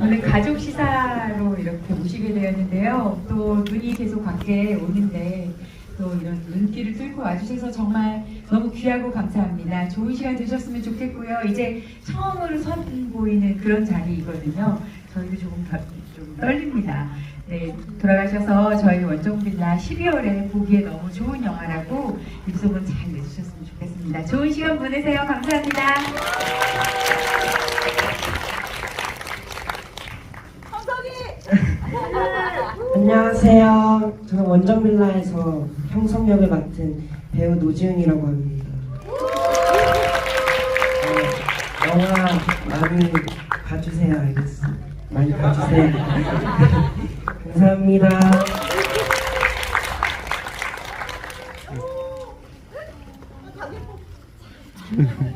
오늘 가족 시사로 이렇게 오시게 되었는데요. 또 눈이 계속 밖에 오는데 또 이런 눈길을 뚫고 와주셔서 정말 너무 귀하고 감사합니다. 좋은 시간 되셨으면 좋겠고요. 이제 처음으로 선보이는 그런 자리이거든요. 저희도 조금, 좀 떨립니다. 네, 돌아가셔서 저희 원정빌라 12월에 보기에 너무 좋은 영화라고 입소문 잘 내주셨으면 좋겠습니다. 좋은 시간 보내세요. 감사합니다. 안녕하세요. 저는 원정빌라에서 형성역을 맡은 배우 노지은이라고 합니다. 어, 영화 많이 봐주세요. 알겠어. 많이 봐주세요. 감사합니다.